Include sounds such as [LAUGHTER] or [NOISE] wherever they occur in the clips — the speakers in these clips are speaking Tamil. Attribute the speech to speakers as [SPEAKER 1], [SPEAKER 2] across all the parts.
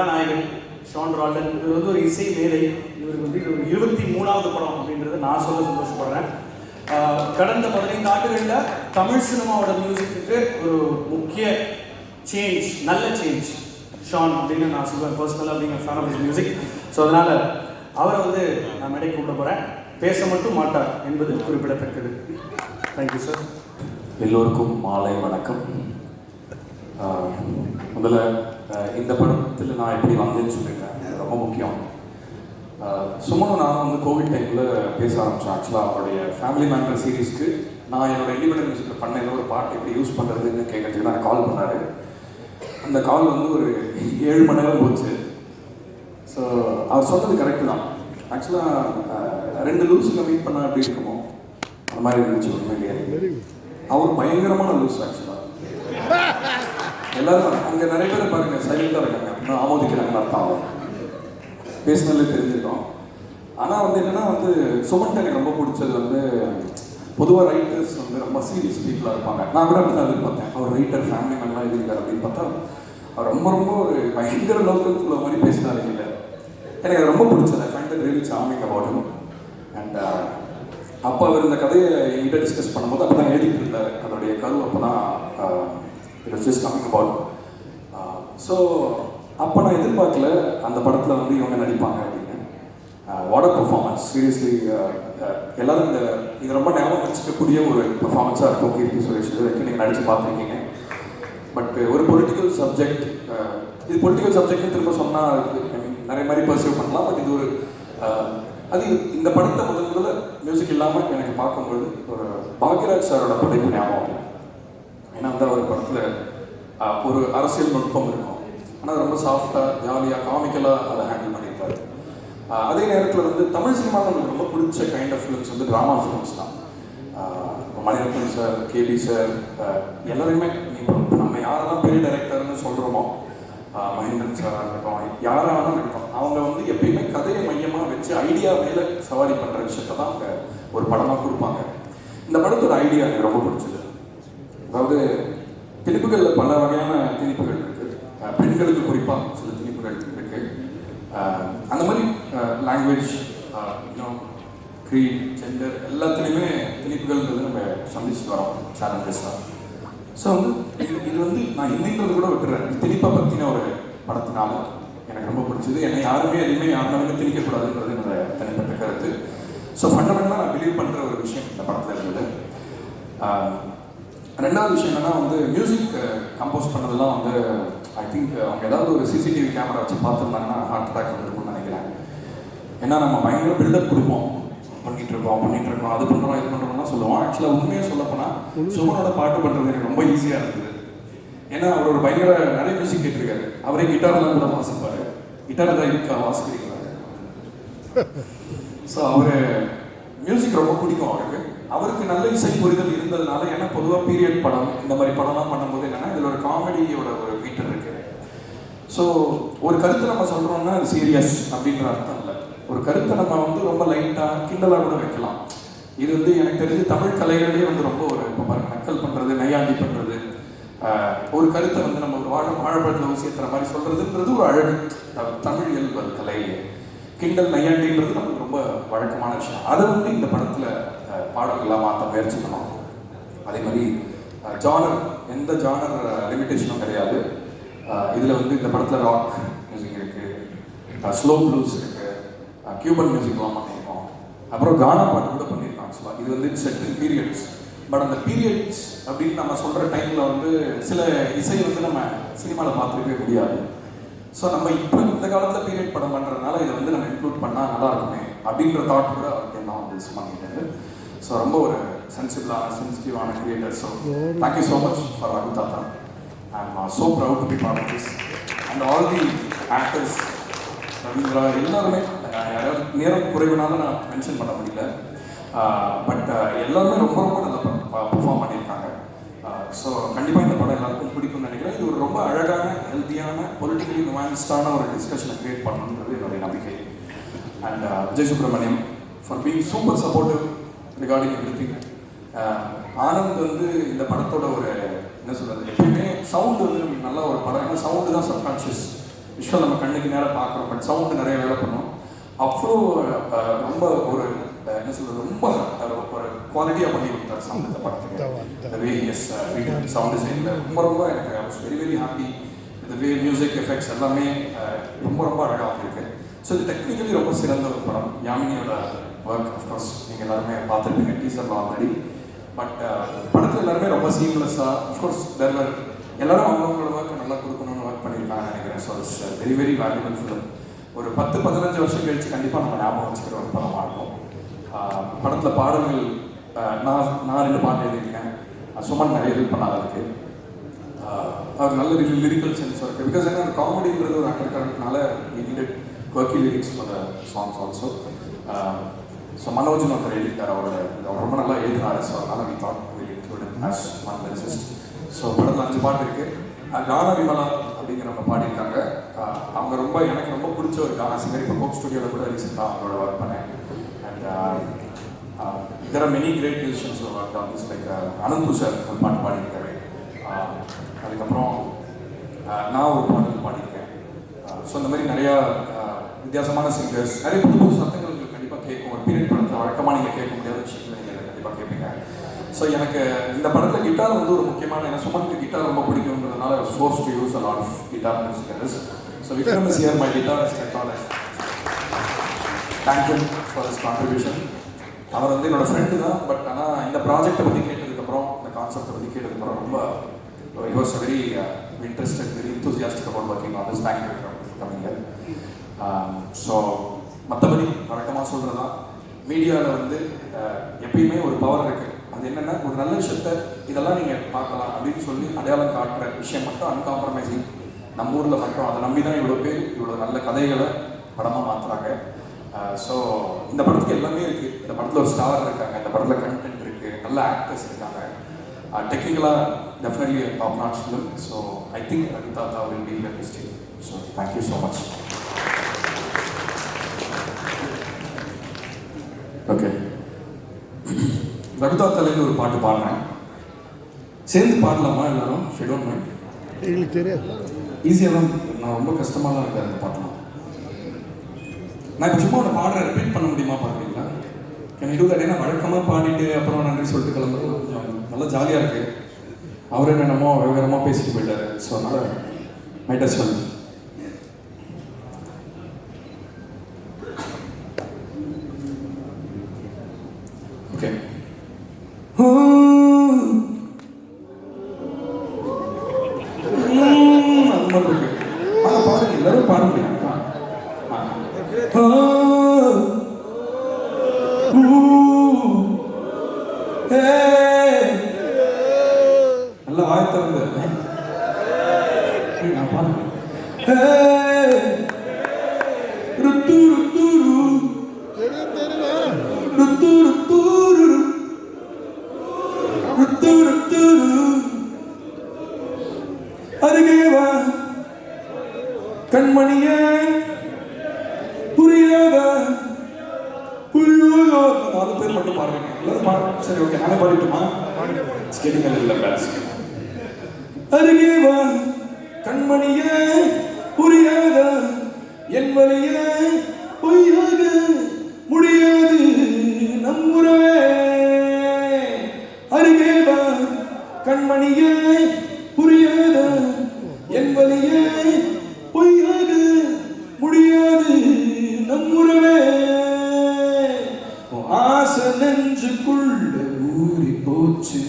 [SPEAKER 1] கதாநாயகன் ஷான் ரால்டன் இது வந்து ஒரு இசை மேலை இவருக்கு வந்து இது ஒரு இருபத்தி மூணாவது படம் அப்படின்றத நான் சொல்ல சந்தோஷப்படுறேன். கடந்த பதினைந்து ஆண்டுகளில் தமிழ் சினிமாவோட மியூசிக்கு ஒரு முக்கிய சேஞ்ச் நல்ல சேஞ்ச் ஷான் அப்படின்னு நான் சொல்லுவேன் பர்சனலாக அப்படிங்கிற ஃபேன் ஆஃப் மியூசிக் ஸோ அதனால் அவரை வந்து நான் மேடை கூப்பிட போகிறேன் பேச மட்டும் மாட்டார் என்பது குறிப்பிடத்தக்கது. தேங்க்யூ சார்
[SPEAKER 2] எல்லோருக்கும் மாலை வணக்கம். முதல்ல இந்த படத்தில் நான் எப்படி வந்தேன்னு அது ரொம்ப முக்கியம். சுமனும் நானும் வந்து கோவிட் டைமில் பேச ஆரம்பித்தோம் ஆக்சுவலாக அவருடைய ஃபேமிலி மேம்பர் சீரீஸ்க்கு நான் என்னோட இண்டிபெண்டன்ட் மியூசிக்கில் பண்ண ஏதோ ஒரு பாட்டு எப்படி யூஸ் பண்ணுறதுன்னு கேட்கறதுக்கு தான் கால் பண்ணாரு. அந்த கால் வந்து ஒரு ஏழு மணி நேரம் போச்சு. ஸோ அவர் சொன்னது கரெக்டு தான். ஆக்சுவலாக ரெண்டு லூஸுங்க மீட் பண்ண எப்படி இருக்குமோ அந்த மாதிரி இருந்துச்சு உண்மையிலேயே. அவர் பயங்கரமான லூஸ் ஆக்சுவலாக எல்லாரும் அங்கே நிறைய பேர் பாருங்க சைலண்டாக இருக்காங்க. அப்படின்னா ஆமோதிக்கிறாங்கன்னு அர்த்தம் ஆகும் பேசினாலே தெரிஞ்சிருக்கோம். ஆனால் வந்து என்னன்னா வந்து சுமன் எனக்கு ரொம்ப பிடிச்சது வந்து பொதுவாக ரைட்டர்ஸ் வந்து ரொம்ப சீரியஸ் பீப்புளாக இருப்பாங்க. நான் கூட அப்படி தான் எதிர்பார்த்தேன். அவர் ரைட்டர் ஃபேமிலி மேலாம் எழுதியிருக்காரு அப்படின்னு பார்த்தா அவர் ரொம்ப ரொம்ப ஒரு பயங்கர லோக்கல் ஃபுல்லாக மாதிரி பேசினாரு இல்லை எனக்கு ரொம்ப பிடிச்சது. I find really charming about him and அப்போ அவர் இந்த கதையை என்கிட்ட டிஸ்கஸ் பண்ணும்போது அப்போ தான் எழுதிட்டு இருந்தார். அதோடைய கரு அப்போ தான் uh, it was just coming about so அப்போ நான் எதிர்பார்க்கல அந்த படத்தில் வந்து இவங்க நடிப்பாங்க அப்படின்னு. வாட் அ பர்ஃபார்மன்ஸ் சீரியஸ்லி எல்லாரும் இந்த இது ரொம்ப ஞாபகம் வச்சுக்கக்கூடிய ஒரு பர்ஃபார்மன்ஸாக இருக்கும் கீர்த்தி சுரேஷ் இது வரைக்கும் நீங்கள் நடிச்சு பார்த்துருக்கீங்க. பட் uh, ஒரு பொலிட்டிக்கல் சப்ஜெக்ட் uh, இது பொலிட்டிக்கல் சப்ஜெக்ட்னு திரும்ப சொன்னால் ஐ மீன் நிறைய மாதிரி பர்சீவ் பண்ணலாம். பட் இது ஒரு uh, அது இந்த படத்தை முதல் முதல்ல மியூசிக் இல்லாமல் எனக்கு பார்க்கும்பொழுது ஒரு பாக்யராஜ் சாரோட படைப்பு ஞாபகம் வரும். ஏன்னா வந்து அவர் படத்தில் ஒரு அரசியல் நுட்பம் இருக்கும். ஆனால் அது ரொம்ப சாஃப்டாக ஜாலியாக காமிக்கலாக அதை ஹேண்டில் பண்ணியிருப்பார் அதே நேரத்தில் வந்து தமிழ் சினிமாவில் நமக்கு ரொம்ப பிடிச்ச கைண்ட் ஆஃப் ஃபிலிம்ஸ் வந்து ட்ராமா ஃபிலிம்ஸ் தான். மணிரத்னம் சார் கேபி சார் எல்லாருமே இப்போ நம்ம யாரெல்லாம் பெரிய டைரக்டர்னு சொல்கிறோமோ மகேந்திரன் சாராக இருக்கட்டும் யாராக இருக்கட்டும் அவங்க வந்து எப்பயுமே கதையை மையமாக வச்சு ஐடியா மேலே சவாரி பண்ணுற விஷயத்தை தான் அவங்க ஒரு படமாக கொடுப்பாங்க. இந்த படத்தோட ஐடியா எனக்கு ரொம்ப பிடிச்சது. அதாவது திணிப்புகளில் பல வகையான திணிப்புகள் இருக்கு. பெண்களுக்கு குறிப்பாக சில திணிப்புகள் இருக்கு. அந்த மாதிரி லாங்குவேஜ் இன்னும் க்ரீட் ஜெண்டர் எல்லாத்துலேயுமே திணிப்புகள்ன்றது நம்ம சந்திச்சுட்டு வரோம் சேலஞ்சஸாக ஸோ வந்து இது இது வந்து நான் என்னன்றது கூட விட்டுறேன். திணிப்பை பற்றின ஒரு படத்தினால எனக்கு ரொம்ப பிடிச்சது. என்னை யாருமே எதுவுமே யாருனாலுமே திணிக்கக்கூடாதுன்றது என்னோட தனிப்பட்ட கருத்து. ஸோ ஃபண்டமெண்டலாக நான் பிலீவ் பண்ணுற ஒரு விஷயம் இந்த படத்தில் இருந்தது ரெண்டாவது விஷயம் என்னன்னா வந்து மியூசிக் கம்போஸ் பண்ணதெல்லாம் வந்து ஐ திங்க் அவங்க ஏதாவது ஒரு சிசிடிவி கேமரா வச்சு பார்த்துருந்தாங்கன்னா ஹார்ட் அட்டாக் வந்துருக்கும்னு நினைக்கிறேன். ஏன்னா நம்ம பயங்கர பில்டப் கொடுப்போம். பண்ணிட்டு இருக்கோம் பண்ணிட்டு இருக்கோம் அது பண்றோம் இது பண்றோம்னா சொல்லுவோம். ஆக்சுவலாக உண்மையாக சொல்ல போனா சுமனோட பாட்டு பண்றது எனக்கு ரொம்ப ஈஸியா இருந்தது ஏன்னா அவர் ஒரு பயங்கர நிறைய மியூசிக் கேட்டிருக்காரு. அவரே கிட்டார்லாம் கூட வாசிப்பாரு. கிட்டார் தான் இருக்கா? வாசிக்கிறீங்களா? [LAUGHS] ஸோ அவரு மியூசிக் ரொம்ப பிடிக்கும் அவருக்கு. அவருக்கு நல்ல இசை புரிதல் இருந்ததுனால ஏன்னா பொதுவாக பீரியட் படம் இந்த மாதிரி படம்லாம் பண்ணும்போது என்னன்னா இதில் ஒரு காமெடியோட ஒரு மீட்டர் இருக்கு. ஸோ ஒரு கருத்தை நம்ம சொல்றோம்னா அது சீரியஸ் அப்படின்ற அர்த்தம் இல்லை. ஒரு கருத்தை நம்ம வந்து ரொம்ப லைட்டாக கிண்டலாக கூட வைக்கலாம். இது வந்து எனக்கு தெரிஞ்சு தமிழ் கலைகள்லேயே வந்து ரொம்ப ஒரு இப்போ பாருங்க நக்கல் பண்ணுறது நையாண்டி பண்ணுறது ஒரு கருத்தை வந்து நம்ம ஒரு வாழ வாழைப்பழத்தில் ஊசியத்துற மாதிரி சொல்றதுன்றது ஒரு அழகு. த- தமிழ் இயல்பு அது கலையிலே. கிண்டல் நையாண்டின்றது நமக்கு ரொம்ப வழக்கமான விஷயம். அதை வந்து இந்த படத்தில் பாடல்களாக மாற்ற முயற்சி பண்ணோம். அதே மாதிரி ஜானர் எந்த ஜானர் லிமிட்டேஷனும் கிடையாது. இதில் வந்து இந்த படத்தில் ராக் மியூசிக் இருக்குது ஸ்லோ ப்ளூஸ் இருக்குது கியூபன் மியூசிக்லாம் பண்ணியிருக்கோம். அப்புறம் கானா பாட்டு கூட பண்ணியிருக்கோம் ஆக்சுவலாக இது வந்து செட் பீரியட்ஸ் பட் அந்த பீரியட்ஸ் அப்படின்னு நம்ம சொல்கிற டைமில் வந்து சில இசை வந்து நம்ம சினிமாவில் பார்த்துருக்கவே முடியாது. ஸோ நம்ம இப்போ இந்த காலத்தில் பீரியட் படம் பண்ணுறதுனால இதை வந்து நம்ம இன்க்ளூட் பண்ணால் நல்லா இருக்குமே அப்படின்ற தாட் கூட அவருக்கு நான் வந்து சும்மா பண்ணிட்டேன். ஸோ ரொம்ப ஒரு சென்சிபிளான சென்சிட்டிவான creator so thank you so much for Raghu தாத்தா. I'm so proud to be part of this and all the actors Ravindra எல்லாருமே யாராவது நேரம் குறைவுனால நான் மென்ஷன் பண்ண முடியல. பட் எல்லாருமே ரொம்ப ரொம்ப நல்லா பெர்ஃபார்ம் பண்ணியிருக்காங்க. ஸோ கண்டிப்பாக இந்த படம் எல்லாருக்கும் பிடிக்கும்னு நினைக்கிறேன். இது ஒரு ரொம்ப அழகான ஹெல்த்தியான பொலிட்டிக்கலி நுவான்ஸ்டான ஒரு டிஸ்கஷனை கிரியேட் பண்ணணுன்றது என்னுடைய நம்பிக்கை. And Vijay Subramaniam for being super supportive regarding everything Anand வந்து இந்த படத்தோட ஒரு என்ன சொல்றது எப்பயுமே சவுண்ட் வந்து நமக்கு நல்ல ஒரு படம். ஏன்னா சவுண்டு தான் சப்கான்ஷியஸ் விஷுவல் நம்ம கண்ணுக்கு நேரம் பார்க்குறோம். பட் சவுண்டு நிறைய வேலை பண்ணும். அவ்வளோ ரொம்ப ஒரு என்ன சொல்றது ரொம்ப ஒரு குவாலிட்டியாக பண்ணி கொடுத்தாரு சவுண்ட் இந்த படத்துக்கு. வே எஸ் சவுண்ட் டிசைனில் ரொம்ப ரொம்ப எனக்கு I was very very happy இந்த வே மியூசிக் எஃபெக்ட்ஸ் எல்லாமே ரொம்ப ரொம்ப அழகாக வந்திருக்கு. ஸோ இது டெக்னிக்கலி ரொம்ப சிறந்த ஒரு படம். யாமினியோட ஒர்க் அஃப்கோர்ஸ் நீங்கள் எல்லாருமே பார்த்துருப்பீங்க டீசரில் ஆல்ரெடி பட் uh, படத்தில் எல்லாருமே ரொம்ப சீம்லெஸ்ஸாக அஃப்கோர்ஸ் தேர் எல்லாரும் அவங்கவுங்களோட ஒர்க் நல்லா கொடுக்கணும்னு ஒர்க் பண்ணியிருக்காங்க நினைக்கிறேன். So it's very very valuable film ஒரு பத்து பதினஞ்சு வருஷம் கழிச்சு கண்டிப்பாக நம்ம ஞாபகம் வச்சுக்கிற ஒரு படமாக இருக்கும் படத்தில் பாடல்கள் நான் நான் ரெண்டு பாட்டு எழுதியிருக்கேன். சுமன் நிறைய ஹெல்ப் பண்ணாத இருக்கு. அவர் நல்ல லிரிக்கல் சென்ஸ் இருக்குது பிகாஸ் என்ன காமெடிங்கிறது ஒரு under கரண்ட்னால needed quirky lyrics for the songs also so Manojan ஒருத்தர் எழுதிட்டார் அவரோட அவர் ரொம்ப நல்லா எழுதினார். ஸோ அதனால we thought will include us one lyricist so படத்தில் அஞ்சு பாட்டு இருக்கு. கான விமலா அப்படிங்கிறவங்க பாடியிருக்காங்க அவங்க ரொம்ப எனக்கு ரொம்ப பிடிச்ச ஒரு கான சிங்கர் இப்போ கோக் ஸ்டுடியோவில் கூட ரீசெண்டாக அவங்களோட ஒர்க் பண்ணேன். And there are many great musicians work on this like Ananthu sir ஒரு பாட்டு பாடியிருக்காரு. அதுக்கப்புறம் அஹ் நான் ஒரு பாடல் பாடியிருக்கேன். ஸோ இந்த மாதிரி நிறையா அஹ், வித்தியாசமான சிங்கர்ஸ் நிறைய புது புது வழக்கமாக நீங்கள் கேட்க முடியாத விஷயங்களை நீங்கள் கண்டிப்பாக கேட்பீங்க. ஸோ எனக்கு இந்த படத்தில் கிட்டார் வந்து ஒரு முக்கியமான ஏன்னா சுமனுக்கு கிட்டார் ரொம்ப பிடிக்கும்ன்றதுனால forced to use a lot of guitar musicians so Vikram is here my guitar is thank you for this contribution அவர் வந்து என்னோட ஃப்ரெண்டு தான் பட் ஆனால் இந்த ப்ராஜெக்ட்டை பற்றி கேட்டதுக்கப்புறம் இந்த கான்செப்டை பற்றி கேட்டதுக்கப்புறம் ரொம்ப it was very interested very interested, about working about working on so மற்றபடி வழக்கமாக சொல்கிறதா மீடியாவில் வந்து எப்பயுமே ஒரு பவர் இருக்குது அது என்னென்னா ஒரு நல்ல விஷயத்த இதெல்லாம் நீங்கள் பார்க்கலாம் அப்படின்னு சொல்லி அடையாளம் காட்டுற விஷயம் மட்டும் அன்காம்ப்ரமைசிங் நம்ம ஊரில் மட்டும். அதை நம்பி தான் இவ்வளோ பேர் இவ்வளோ நல்ல கதைகளை படமாக மாற்றுறாங்க ஸோ இந்த படத்துக்கு எல்லாமே இருக்குது இந்த படத்தில் ஒரு ஸ்டார் இருக்காங்க. இந்த படத்தில் கண்டென்ட் இருக்குது நல்ல ஆக்டர்ஸ் இருக்காங்க. டெக்னிக்கலாக definitely top notch film so I think Ravi தாத்தா will be here so thank you so much okay Ravi தாத்தாலேருந்து ஒரு பாட்டு பாடுறேன். சேர்ந்து பாடலாமா எல்லாரும்? ஷெடோன் மைண்ட்
[SPEAKER 3] எங்களுக்கு தெரியாது.
[SPEAKER 2] ஈஸியாக தான். நான் ரொம்ப கஷ்டமாலாம் இருக்காது அந்த பாட்டெலாம் நான் இப்போ சும்மா ஒன்று பாடுறேன். ரிப்பீட் பண்ண முடியுமா பார்க்குறீங்களா கேன் இது ஏன்னா வழக்கமாக பாடிட்டு அப்புறம் நன்றி சொல்லிட்டு கிளம்புறது கொஞ்சம் நல்லா ஜாலியாக இருக்கு. அவர் என்னென்னமோ விவரமாக பேசிட்டு போயிட்டாரு. ஸோ அதனால் மைட் அஸ் வெல் ஓகே அந்த மாதிரி இருக்கு வாங்க பாருங்க எல்லாரும் பாட முடியும் நல்ல வாய் திறந்து ம், நான் பாடுறேன். ருத்து
[SPEAKER 3] ருத்துரு
[SPEAKER 2] ருத்து ருத்துரு ருத்து ருத்து அருகே வா. கண்மணியே. புரியாதா. புரியாதா. நாலு பேர் மட்டும் பாருங்க சரி ஓகே நானே பாடிட்டுமா? ஸ்கேட்டிங் இல்லை பேஸ் அருகே வா கண்மணியே புரியாத என் வழியே பொய்யாக முடியாது நம்முறவே அருகே வா கண்மணியே போச்சு.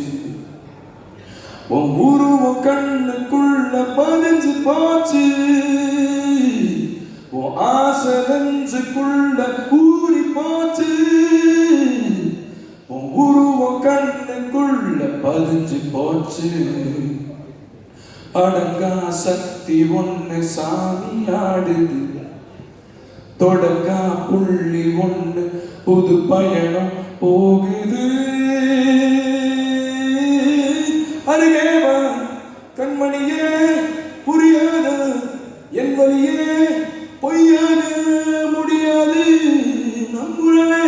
[SPEAKER 2] உன் உருவம் கண்ணுக்குள்ள பதிஞ்சு போச்சு. உன் ஆசை நெஞ்சுக்குள்ள ஊறி போச்சு. உன் உருவம் கண்ணுக்குள்ள பதிஞ்சு போச்சு. அடங்கா சக்தி ஒன்று சாமி ஆடுது. தொடங்கா புள்ளி ஒன்று புது பயணம் போகுது. அருகே வா கண்மணியே புரியாத? என் வழியே பொய்யாக முடியாது நம்முறவே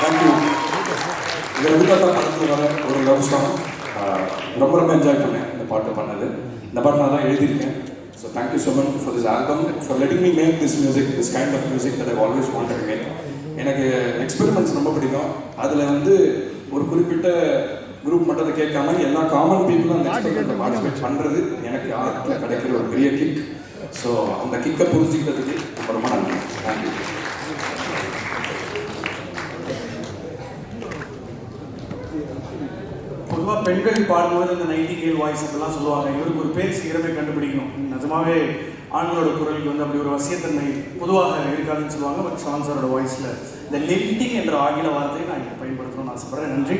[SPEAKER 2] தேங்க்யூ இந்த விடுதலை படத்தில் வர ஒரு லவ் சாங் ரொம்ப ரொம்ப என்ஜாய் பண்ணேன் இந்த இந்த பாட்டு பண்ணது இந்த பாட்டு நான் தான் எழுதியிருக்கேன். So thank you so much for this album for letting me make this music this kind of music that I always wanted make எனக்கு எக்ஸ்பெரிமெண்ட்ஸ் ரொம்ப பிடிக்கும். அதில் வந்து ஒரு குறிப்பிட்ட குரூப் மட்டும் அதை கேட்காம எல்லா காமன் பீப்புளும் அந்த எக்ஸ்பெரிமெண்ட்டை பார்ட்டிசிபேட் பண்ணுறது எனக்கு ஆர்ட்டில் கிடைக்கிற ஒரு பெரிய கிக் ஸோ அந்த கிக்கை புரிஞ்சுக்கிறதுக்கு ரொம்ப ரொம்ப நன்றி. தேங்க்யூ
[SPEAKER 1] பொதுவாக பெண்கள் பாடும்போது இந்த நைன்டி கேல் வாய்ஸ் இதெல்லாம் சொல்லுவாங்க. இவருக்கு ஒரு பேர் சீக்கிரமே கண்டுபிடிக்கணும். நிஜமாவே ஆண்களோட குரலுக்கு வந்து அப்படி ஒரு வசியத்தன்மை பொதுவாக இருக்காதுன்னு சொல்லுவாங்க. பட் ஷான் சாரோட வாய்ஸில் இந்த லிஃப்டிங் என்ற ஆங்கில வார்த்தையை நான் இங்கே பயன்படுத்தணும்னு ஆசைப்படுறேன். நன்றி.